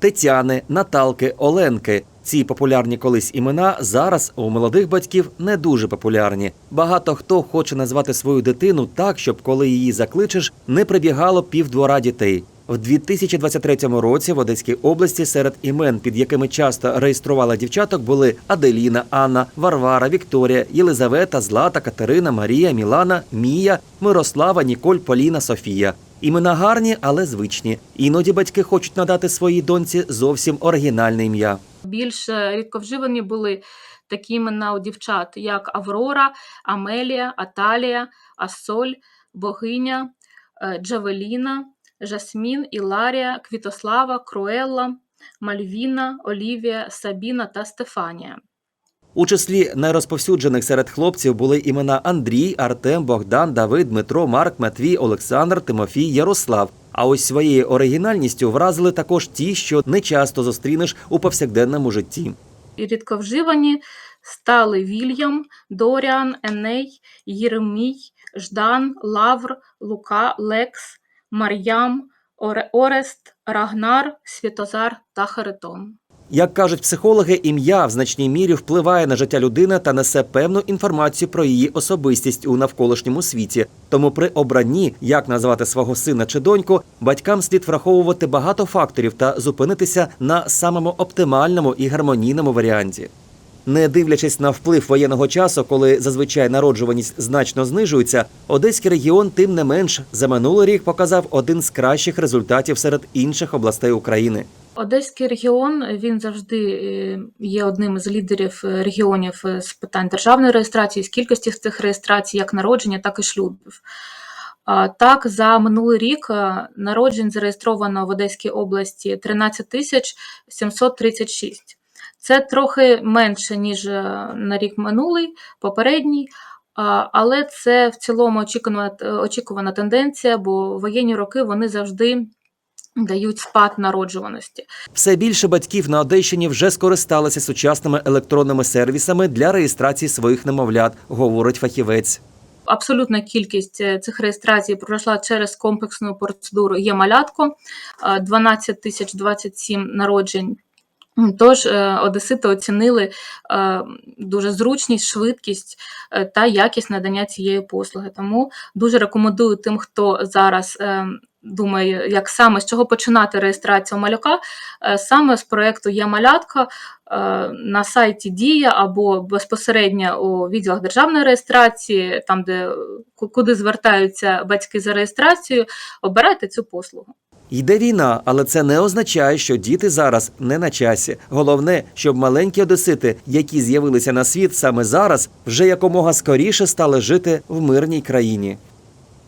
Тетяни, Наталки, Оленки. Ці популярні колись імена зараз у молодих батьків не дуже популярні. Багато хто хоче назвати свою дитину так, щоб коли її закличеш, не прибігало півдвора дітей. В 2023 році в Одеській області серед імен, під якими часто реєстрували дівчаток, були Аделіна, Анна, Варвара, Вікторія, Єлизавета, Злата, Катерина, Марія, Мілана, Мія, Мирослава, Ніколь, Поліна, Софія. Імена гарні, але звичні. Іноді батьки хочуть надати своїй доньці зовсім оригінальне ім'я. Більш е, рідковживані були такі імена у дівчат, як Аврора, Амелія, Аталія, Асоль, Богиня, е, Джавеліна, Жасмін, Іларія, Квітослава, Круелла, Мальвіна, Олівія, Сабіна та Стефанія. У числі найрозповсюджених серед хлопців були імена Андрій, Артем, Богдан, Давид, Дмитро, Марк, Матвій, Олександр, Тимофій, Ярослав. А ось своєю оригінальністю вразили також ті, що не часто зустрінеш у повсякденному житті. Рідковживані стали Вільям, Доріан, Еней, Єремій, Ждан, Лавр, Лука, Лекс, Мар'ям, Оре- Орест, Рагнар, Світозар та Харитон. Як кажуть психологи, ім'я в значній мірі впливає на життя людини та несе певну інформацію про її особистість у навколишньому світі. Тому при обранні, як назвати свого сина чи доньку, батькам слід враховувати багато факторів та зупинитися на самому оптимальному і гармонійному варіанті. Не дивлячись на вплив воєнного часу, коли зазвичай народжуваність значно знижується, одеський регіон, тим не менш, за минулий рік показав один з кращих результатів серед інших областей України. Одеський регіон він завжди е, є одним з лідерів е, регіонів е, з питань державної реєстрації, з кількості цих реєстрацій, як народження, так і шлюбів. Так, за минулий рік народжень зареєстровано в Одеській області 13 тисяч 736. Це трохи менше, ніж на рік минулий, попередній, але це в цілому очікувана, очікувана тенденція, бо воєнні роки вони завжди дають спад народжуваності. Все більше батьків на Одещині вже скористалися сучасними електронними сервісами для реєстрації своїх немовлят, говорить фахівець. Абсолютна кількість е, цих реєстрацій пройшла через комплексну процедуру є малятко 12 тисяч 27 народжень. Тож е, одесити оцінили е, дуже зручність, швидкість е, та якість надання цієї послуги. Тому дуже рекомендую тим, хто зараз думає, як саме з чого починати реєстрацію малюка, е, саме з проєкту Є малятка е, на сайті Дія або безпосередньо у відділах державної реєстрації, там де ку- куди звертаються батьки за реєстрацією, обирайте цю послугу. Йде війна, але це не означає, що діти зараз не на часі. Головне, щоб маленькі одесити, які з'явилися на світ саме зараз, вже якомога скоріше стали жити в мирній країні.